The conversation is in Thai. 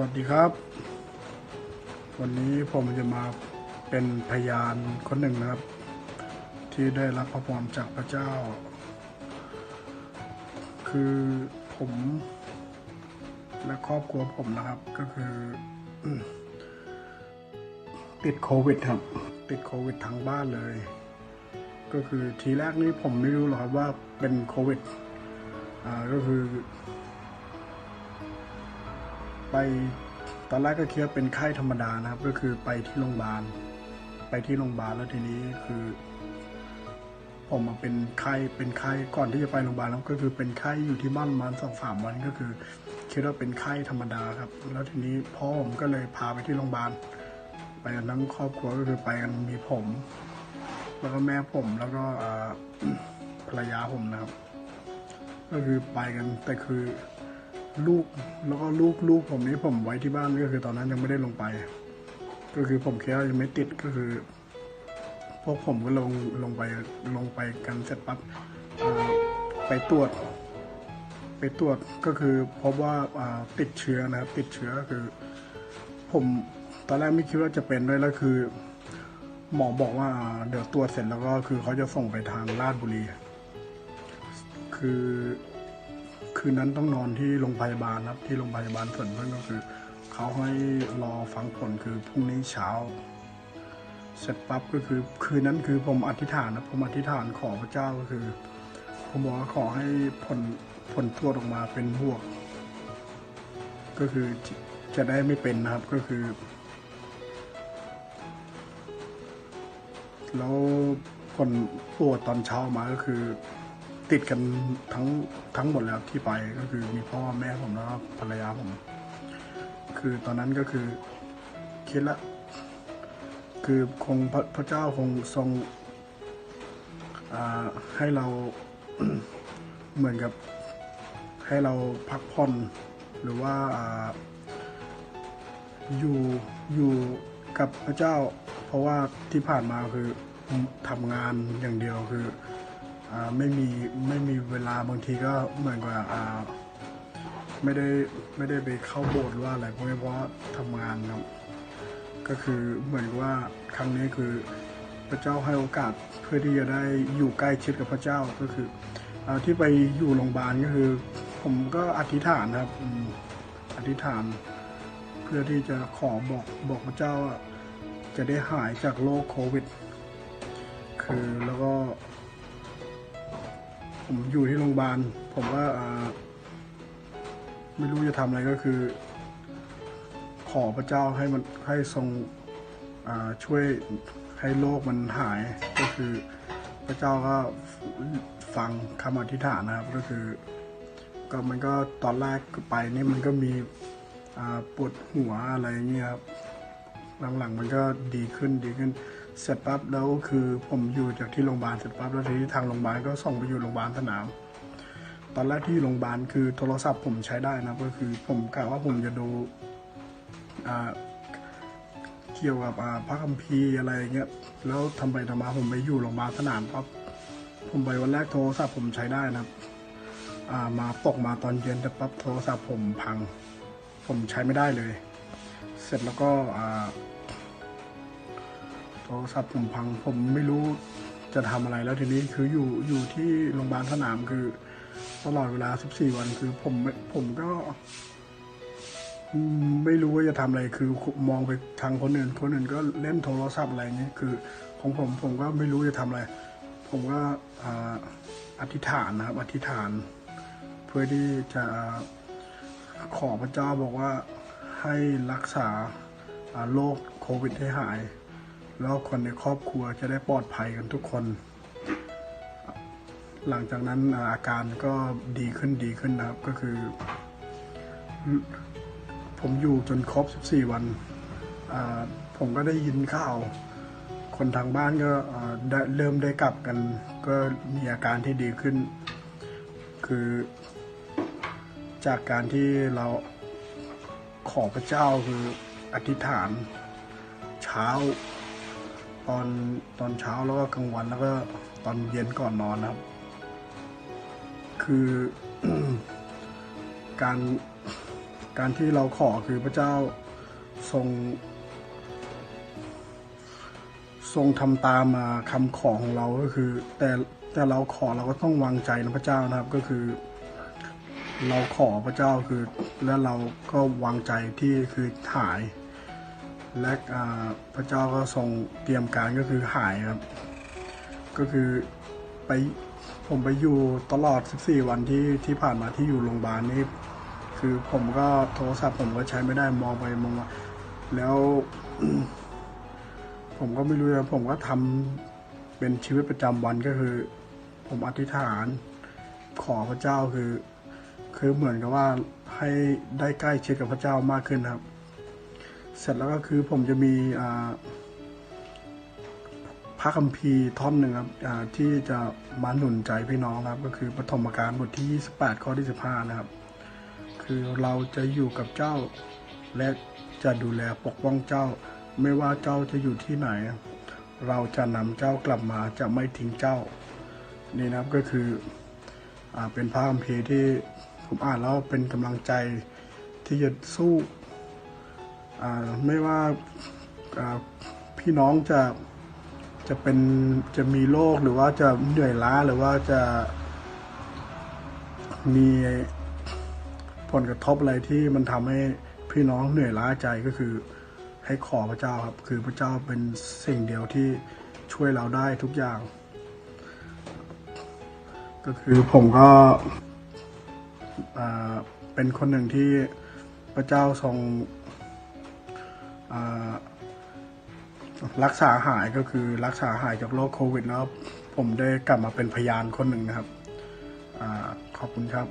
วัสดีครับ วันนี้ผมจะมาเป็นพยานคนหนึ่งนะครับ ที่ได้รับพระพรจากพระเจ้า คือผมและครอบครัวผมนะครับก็คือติดโควิดครับ ติดโควิดทั้งบ้านเลย ก็คือทีแรกนี่ผมไม่รู้หรอกครับว่าเป็นโควิด อ่าก็คือ ไปตอนแรกก็คิดว่าเป็นไข้ธรรมดานะครับ ก็คือไปที่โรงพยาบาล ไปที่โรงพยาบาลแล้วทีนี้คือ ผมมาเป็นไข้เป็นไข้ก่อนที่จะไปโรงพยาบาลแล้วก็คือเป็นไข้อยู่ที่บ้านประมาณสองสามวันก็คือ คิดว่าเป็นไข้ธรรมดาครับ แล้วทีนี้พ่อผมก็เลยพาไปที่โรงพยาบาลไปกันทั้งครอบครัวก็คือไปกันมีผม แล้วก็แม่ผมแล้วก็ภรรยาผมนะครับ ก็คือไปกันแต่คือ ลูกแล้วก็ลูกลูกผมนี่ผมไว้ที่บ้านก็คือตอนนั้นยังไม่ได้ลงไป ก็คือผมแค่ยังไม่ติดก็คือพวกผมก็ลงลงไปลงไปกันเสร็จปั๊บไปตรวจ ไปตรวจก็คือพบว่าาติดเชื้อนะครับติดเชื้อคือ ผมตอนแรกไม่คิดว่าจะเป็นด้วยแล้วคือ หมอบอกว่าอ่าเดี๋ยวตรวจเสร็จแล้วก็คือเขาจะส่งไปทางราชบุรี คือ คืนนั้นต้องนอนที่โรงพยาบาลครับ ที่โรงพยาบาลส่วนเพื่อนก็คือเขาให้รอฟังผลคือพรุ่งนี้เช้า เสร็จปั๊บก็คือคืนนั้นคือผมอธิษฐานนะผมอธิษฐานขอพระเจ้าก็คือผมบอกว่าขอให้ผลผลตรวจออกมาเป็นบวก ก็คือจะจะได้ไม่เป็นนะครับก็คือ แล้วผลตรวจตอนเช้ามาก็คือ ติดกันทั้งทั้งหมดแล้วที่ไปก็คือมีพ่อแม่ผมแล้วก็ภรรยาผม คือตอนนั้นก็คือคิดละ คือคงพระพระเจ้าคงทรงให้เราเหมือนกับให้เราพักผ่อนหรือว่าอยู่อยู่กับพระเจ้า เพราะว่าที่ผ่านมาคือทำงานอย่างเดียวคือ ไม่มีไม่มีเวลาบางทีก็เหมือนกับอ่าไม่ได้ไม่ได้ไปเข้าโบสถ์ว่าอะไรพวกนี้เพราะว่าทำงานครับก็คือเหมือนว่าครั้งนี้คือพระเจ้าให้โอกาสเพื่อที่จะได้อยู่ใกล้ชิดกับพระเจ้าก็คืออที่ไปอยู่โรงพยาบาลก็คือ ผมก็อธิษฐานครับอธิษฐาน เพื่อที่จะขอบอกบอกพระเจ้าว่าจะได้หายจากโรคโควิด คือแล้วก็ ผมอยู่ที่โรงพยาบาล ผมว่าไม่รู้จะทำอะไรก็คือ ขอพระเจ้าให้มันให้ทรงช่วยให้โลกมันหายก็คือพระเจ้าก็ฟังคำอธิษฐานนะครับก็คือ ก็มันก็ตอนแรกไปนี่มันก็มีปวดหัวอะไรเงี้ยครับหลังๆมันก็ดีขึ้นดีขึ้น เสร็จปั๊บแล้วคือผมอยู่จากที่โรงพยาบาลเสร็จปั๊บแล้วทีนี้ทางโรงพยาบาลก็ส่งไปอยู่โรงพยาบาลสนาม ตอนแรกที่โรงพยาบาลคือโทรศัพท์ผมใช้ได้นะก็คือผมกะว่าผมจะดูเกี่ยวกับพระคัมภีร์อะไรเงี้ยแล้วทำไปทำมาผมไปอยู่โรงพยาบาลสนามปั๊บผมไปวันแรกโทรศัพท์ผมใช้ได้นะครับอ่ามาตกมาตอนเย็นแต่ปั๊บโทรศัพท์ผมพัง ผมใช้ไม่ได้เลย เสร็จแล้วก็ โทรศัพท์ผมพังผมไม่รู้จะทำอะไรแล้วทีนี้คืออยู่อยู่ที่โรงพยาบาลสนามคือตลอดเวลา 14 วันคือผมผมก็ไม่รู้ว่าจะทำอะไรคือมองไปทางคนอื่น คนอื่นก็เล่นโทรศัพท์อะไรเงี้ยคือ ของผมผมก็ไม่รู้จะทำอะไร ผมก็อธิษฐานนะครับ อธิษฐาน เพื่อที่จะขอพระเจ้าบอกว่าให้รักษาโรคโควิดให้หาย แล้วคนในครอบครัวจะได้ปลอดภัยกันทุกคน หลังจากนั้นอาการก็ดีขึ้นดีขึ้นนะครับก็คือ ผมอยู่จนครบ 14 วัน ผมก็ได้ยินข่าว คนทางบ้านก็เริ่มได้กลับกัน ก็มีอาการที่ดีขึ้น คือจากการที่เราขอพระเจ้าคืออธิษฐานเช้า ตอนตอนเช้าแล้วก็กลางวันแล้วก็ตอนเย็นก่อนนอนนะครับ คือการการที่เราขอคือพระเจ้าทรง ทรงทำตามมาคำขอของเราก็คือ แต่แต่เราขอเราก็ต้องวางใจในพระเจ้านะครับก็คือ เราขอพระเจ้าคือ และเราก็วางใจที่คือหาย และพระเจ้าก็ทรงเตรียมการก็คือหายครับ ก็คือไปผมไปอยู่ตลอด 14 วันที่ที่ผ่านมาที่อยู่โรงพยาบาลนี่คือผมก็โทรศัพท์ผมก็ใช้ไม่ได้มองไปมองมาแล้ว ผมก็ไม่รู้นะผมก็ทำเป็นชีวิตประจำวันก็คือ ผมอธิษฐานขอพระเจ้าคือ คือเหมือนกับว่าให้ได้ใกล้ชิดกับพระเจ้ามากขึ้นครับ เสร็จแล้วก็คือผมจะมีพระคัมภีร์ท่อนหนึ่งครับที่จะมาหนุนใจพี่น้องนะครับ ก็คือปฐมกาลบทที่ 28 ข้อที่ 15 นะครับ คือเราจะอยู่กับเจ้าและจะดูแลปกป้องเจ้า ไม่ว่าเจ้าจะอยู่ที่ไหน เราจะนำเจ้ากลับมาจะไม่ทิ้งเจ้า นี่นะครับก็คืออเป็นพระคัมภีร์ที่ผมอ่านแล้วเป็นกำลังใจที่จะสู้ ไม่ว่าพี่น้องจะจะเป็นจะมีโรคหรือว่าจะเหนื่อยล้าหรือว่าจะมีผลกระทบอะไรที่มันทำให้พี่น้องเหนื่อยล้าใจก็คือให้ขอพระเจ้าครับ คือพระเจ้าเป็นสิ่งเดียวที่ช่วยเราได้ทุกอย่าง ก็คือผมก็เป็นคนหนึ่งที่พระเจ้าทรง รักษาหายก็คือรักษาหายจากโรคโควิดนะครับ ผมได้กลับมาเป็นพยานคนหนึ่งนะครับอขอบคุณครับ